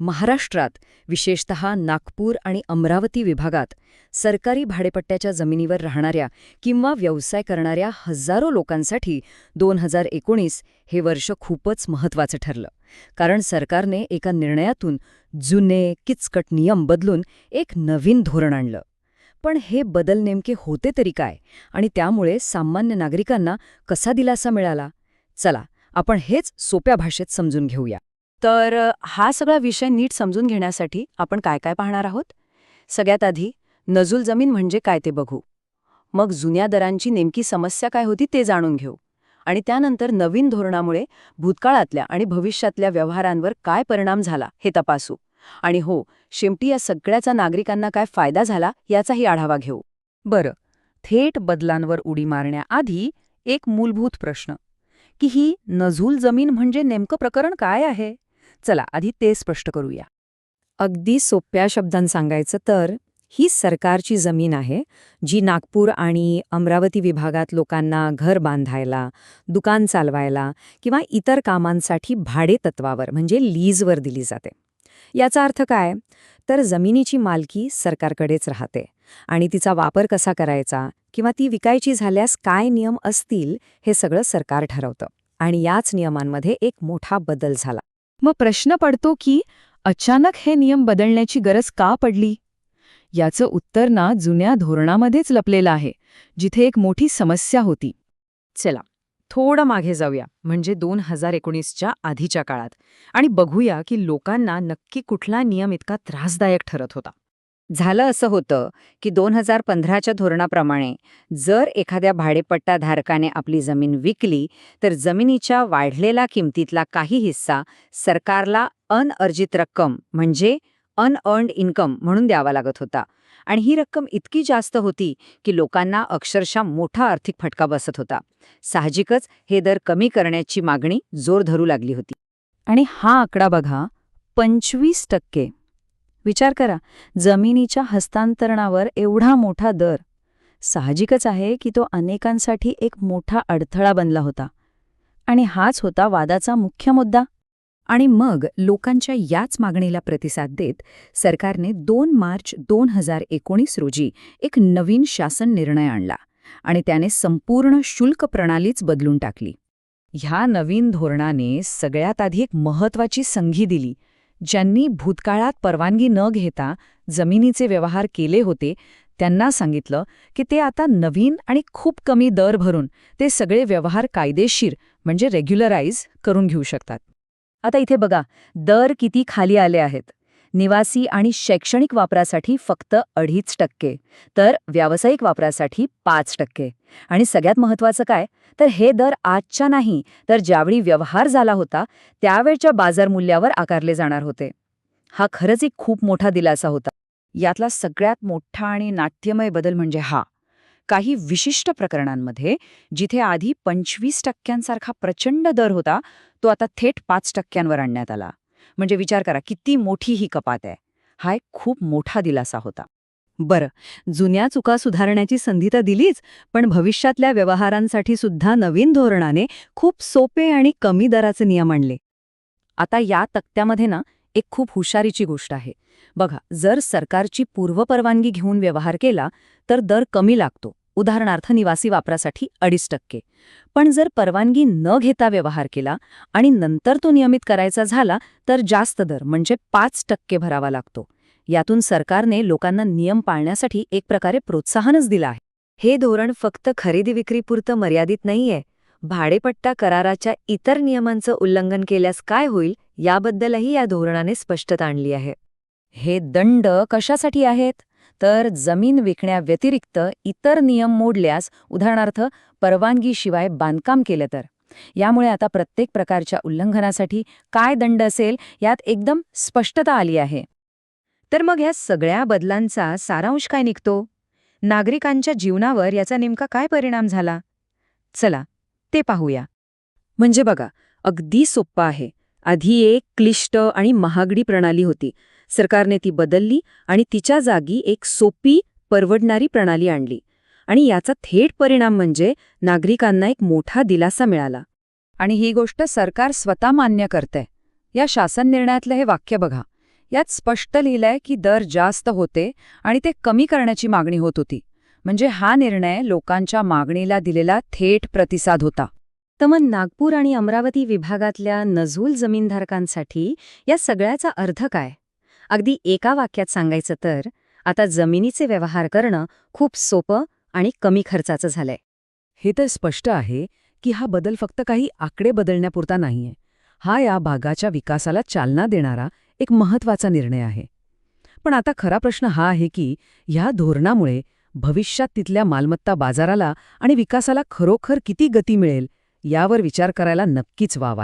महाराष्ट्रात विशेषतः नागपूर आणि अमरावती विभागात सरकारी भाडेपट्ट्याच्या जमिनीवर राहणाऱ्या किंवा व्यवसाय करणाऱ्या हजारो लोकांसाठी दोन हजार एकोणीस हे वर्ष खूपच महत्त्वाचं ठरलं. कारण सरकारने एका निर्णयातून जुने किचकट नियम बदलून एक नवीन धोरण आणलं. पण हे बदल नेमके होते तरी काय? आणि त्यामुळे सामान्य नागरिकांना कसा दिलासा मिळाला? चला आपण हेच सोप्या भाषेत समजून घेऊया. तर हा सगळा विषय नीट समजून घेण्यासाठी आपण काय काय पाहणार आहोत? सगळ्यात आधी नजूल जमीन म्हणजे काय ते बघू. मग जुन्या दरांची नेमकी समस्या काय होती ते जाणून घेऊ. आणि त्यानंतर नवीन धोरणामुळे भूतकाळातल्या आणि भविष्यातल्या व्यवहारांवर काय परिणाम झाला हे तपासू. आणि हो शेवटी या सगळ्याचा नागरिकांना काय फायदा झाला याचाही आढावा घेऊ. बरं थेट बदलांवर उडी मारण्याआधी एक मूलभूत प्रश्न. की ही नझूल जमीन म्हणजे नेमकं प्रकरण काय आहे? चला आधी ते स्पष्ट करूया. अगदी सोप्या शब्दांत सांगायचं तर ही सरकारची जमीन आहे जी नागपूर आणि अमरावती विभागात लोकांना घर बांधायला दुकान चालवायला किंवा इतर कामांसाठी भाडे तत्वावर म्हणजे लीजवर दिली जाते. याचा अर्थ काय? तर जमिनीची मालकी सरकारकडेच राहते आणि तिचा वापर कसा करायचा किंवा ती विकायची झाल्यास काय नियम असतील हे सगळं सरकार ठरवतं आणि याच नियमांमध्ये एक मोठा बदल झाला. मग प्रश्न पडतो की अचानक हे नियम बदलण्याची गरज का पडली? याचं उत्तर ना जुन्या धोरणामध्येच लपलेलं आहे जिथे एक मोठी समस्या होती. चला थोडं मागे जाऊया म्हणजे दोन हजार एकोणीसच्या आधीच्या काळात. आणि बघूया की लोकांना नक्की कुठला नियम इतका त्रासदायक ठरत होता. झालं असं होतं की दोन हजार पंधराच्या धोरणाप्रमाणे जर एखाद्या भाडेपट्टाधारकाने आपली जमीन विकली तर जमिनीच्या वाढलेला किमतीतला काही हिस्सा सरकारला अनअर्जित रक्कम म्हणजे अनअर्न्ड इन्कम म्हणून द्यावा लागत होता. आणि ही रक्कम इतकी जास्त होती की लोकांना अक्षरशः मोठा आर्थिक फटका बसत होता. साहजिकच हे दर कमी करण्याची मागणी जोर धरू लागली होती. आणि हा आकडा बघा पंचवीस टक्के. विचार करा जमिनीच्या हस्तांतरणावर एवढा मोठा दर. साहजिकच आहे की तो अनेकांसाठी एक मोठा अडथळा बनला होता. आणि हाच होता वादाचा मुख्य मुद्दा. आणि मग लोकांच्या याच मागणीला प्रतिसाद देत सरकारने दोन मार्च दोन हजार एकोणीस रोजी एक नवीन शासन निर्णय आणला आणि त्याने संपूर्ण शुल्क प्रणालीच बदलून टाकली. ह्या नवीन धोरणाने सगळ्यात आधी एक महत्वाची संधी दिली ज्यांनी भूतकाळात परवानगी न घेता जमिनीचे व्यवहार केले होते त्यांना सांगितलं की ते आता नवीन आणि खूप कमी दर भरून ते सगळे व्यवहार कायदेशीर म्हणजे रेग्युलराईज करून घेऊ शकतात. आता इथे बघा दर किती खाली आले आहेत. निवासी आणि शैक्षणिक वापरासाठी फक्त अडीच टक्के तर व्यावसायिक वापरासाठी पाच टक्के. आणि सगळ्यात महत्त्वाचं काय? तर हे दर आजच्या नाही तर ज्यावेळी व्यवहार झाला होता त्यावेळच्या बाजारमूल्यावर आकारले जाणार होते. हा खरंच एक खूप मोठा दिलासा होता. यातला सगळ्यात मोठा आणि नाट्यमय बदल म्हणजे हा. काही विशिष्ट प्रकरणांमध्ये जिथे आधी पंचवीस टक्क्यांसारखा प्रचंड दर होता तो आता थेट पाच टक्क्यांवर आणण्यात आला. म्हणजे विचार करा किती मोठी ही कपात आहे. हा एक खूप मोठा दिलासा होता. बरं जुन्या चुका सुधारण्याची संधी तर दिलीच पण भविष्यातल्या व्यवहारांसाठी सुद्धा नवीन धोरणाने खूप सोपे आणि कमी दराचे नियम आणले. आता या तक्त्यामध्ये ना एक खूप हुशारीची गोष्ट आहे. बघा जर सरकारची पूर्वपरवानगी घेऊन व्यवहार केला तर दर कमी लागतो. उदाहरणार्थ निवासी वापरासाठी अडीच टक्के. पण जर परवानगी न घेता व्यवहार केला आणि नंतर तो नियमित करायचा झाला तर जास्त दर म्हणजे पाच टक्के भरावा लागतो. यातून सरकारने लोकांना नियम पाळण्यासाठी एक प्रकारे प्रोत्साहनच दिलं आहे. हे धोरण फक्त खरेदी विक्रीपुरतं मर्यादित नाहीये. भाडेपट्टा कराराच्या इतर नियमांचं उल्लंघन केल्यास काय होईल याबद्दलही या धोरणाने स्पष्टता आणली आहे. हे दंड कशासाठी आहेत? तर जमीन विकण्याव्यतिरिक्त इतर नियम मोडल्यास उदाहरणार्थ परवानगीशिवाय बांधकाम केलं तर. यामुळे आता प्रत्येक प्रकारच्या उल्लंघनासाठी काय दंड असेल यात एकदम स्पष्टता आली आहे. तर मग ह्या सगळ्या बदलांचा सारांश काय निघतो? नागरिकांच्या जीवनावर याचा नेमका काय परिणाम झाला? चला ते पाहूया. म्हणजे बघा अगदी सोप्पं आहे. आधी एक क्लिष्ट आणि महागडी प्रणाली होती. सरकारने ती बदलली आणि तिच्या जागी एक सोपी परवडणारी प्रणाली आणली. आणि याचा थेट परिणाम म्हणजे नागरिकांना एक मोठा दिलासा मिळाला. आणि ही गोष्ट सरकार स्वतः मान्य करते. या शासन निर्णयातलं हे वाक्य बघा. यात स्पष्ट लिहिलंय की दर जास्त होते आणि ते कमी करण्याची मागणी होत होती. म्हणजे हा निर्णय लोकांच्या मागणीला दिलेला थेट प्रतिसाद होता. तर मग नागपूर आणि अमरावती विभागातल्या नजूल जमीनधारकांसाठी या सगळ्याचा अर्थ काय? अगदी एका वाक्यात सांगायचं तर आता जमिनीचे व्यवहार करणं खूप सोपं आणि कमी खर्चाचं झालंय. हे तर स्पष्ट आहे की हा बदल फक्त काही आकडे बदलण्यापुरता नाहीये. हा या भागाच्या विकासाला चालना देणारा एक महत्त्वाचा निर्णय आहे. पण आता खरा प्रश्न हा आहे की ह्या धोरणामुळे भविष्यात तिथल्या मालमत्ता बाजाराला आणि विकासाला खरोखर किती गती मिळेल यावर विचार करायला नक्कीच वाव